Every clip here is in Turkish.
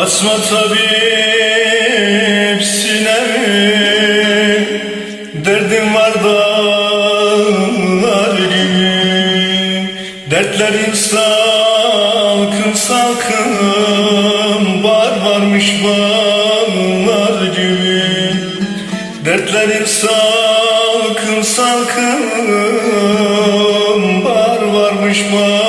Açma tabip sinemi Derdim var dağlar gibi. Dertlerim salkım salkım Var varmış bağlar gibi. Dertlerim salkım salkım Var varmış bağlar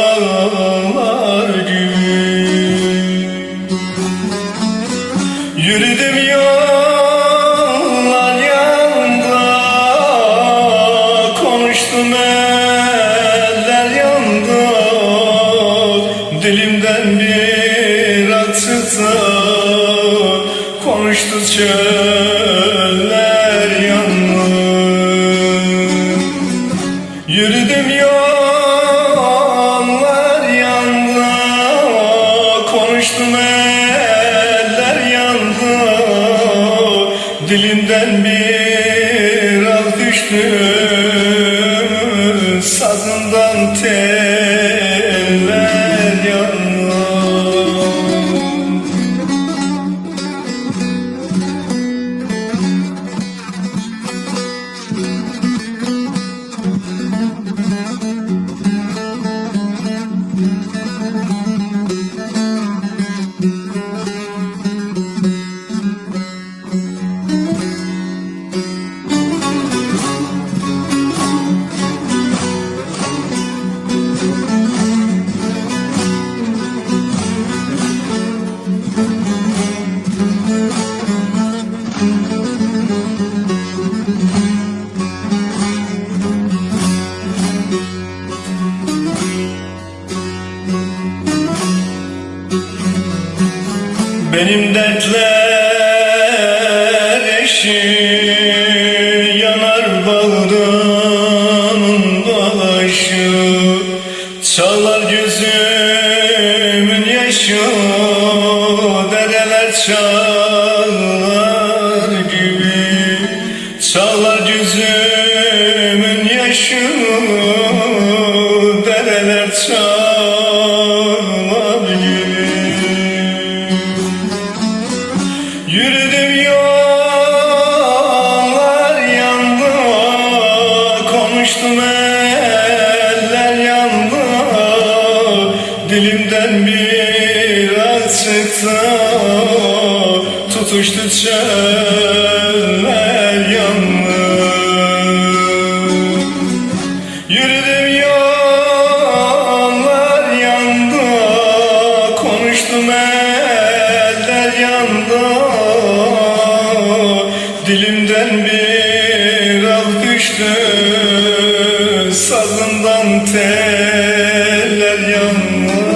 eller yandı Dilimden bir atıkta Konuştu çöller yandı. Yürüdüm yollar yandı Konuştum eller yandı. Dilimden bir az düştü Benim dertler eşi yanar bağrımın başı. Çalar gözümün yaşı dereler çalar Konuştum eller yandı Dilimden bir çıktı. Tutuştu çöller yandı Yürüdüm yollar yandı. Konuştum eller yandı. Dilimden bir al düştü Sazından teller yandı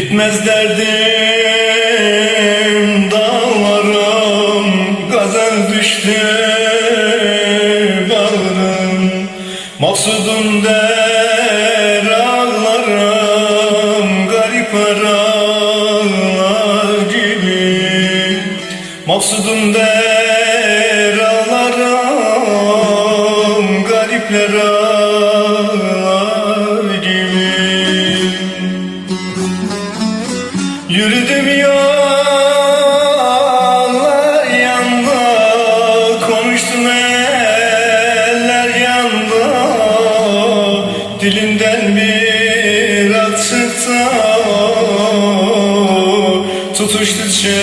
Bitmez derdim dağlarım Gazel düştü bağrım Maksudum der ağlarım Garip aralar gibi. Maksudum der ağlarım Garipler ağlar coś ty cię